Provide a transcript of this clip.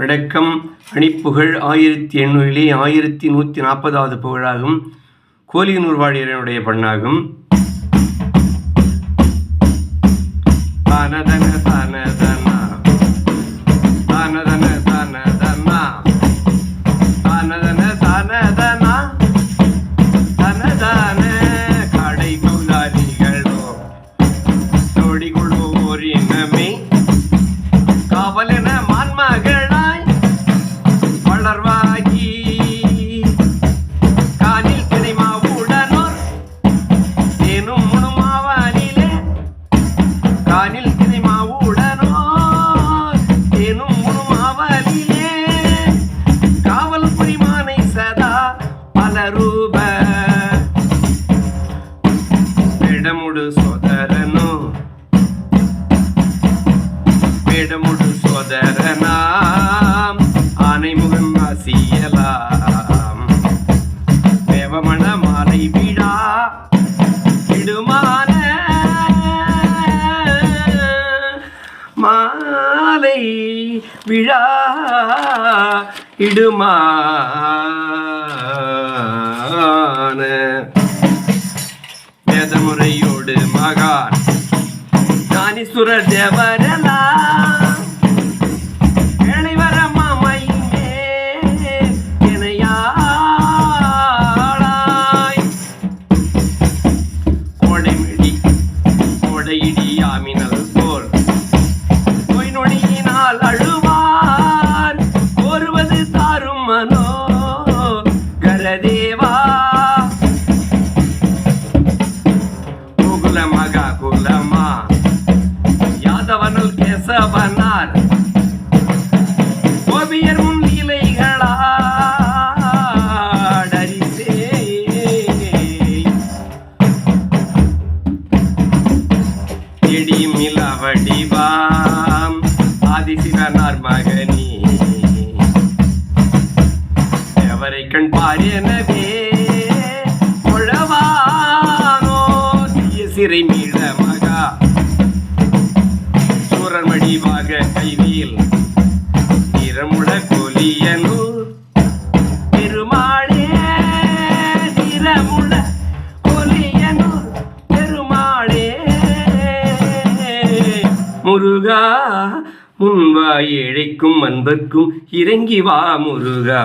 வடக்கம் அணிப்புகழ் ஆயிரத்தி எண்ணூறிலே ஆயிரத்தி நூற்றி நாற்பதாவது புகழாகும். கோலியனூர் வாழியரனுடைய பண்ணாகும். பல ரூப. இடமுடு சோதரனோ. வேடமுடு சோதரனாம். ஆனைமுகன் ஆசியலாம் தேவமண மாலை விழா இடுமான. மாலை விழா. இடுமா. ஞானீஸ்வர தேவரெல்லாம் வேலை கோடையிடி யாதவனுள் கோபியர் முன் லீலைகளாடரிசே எடி ஆதிசிவனார் மகனி. எவரை கண் பாரியனவே உழவானோ சிறை மீளமா மகா கைவியில் திறமுட கொலியனூர் பெருமாளே திறமுட கொலியனூர் பெருமாளே முருகா முன்வாய் இழைக்கும் அன்பர்க்கும் இறங்கி வா முருகா.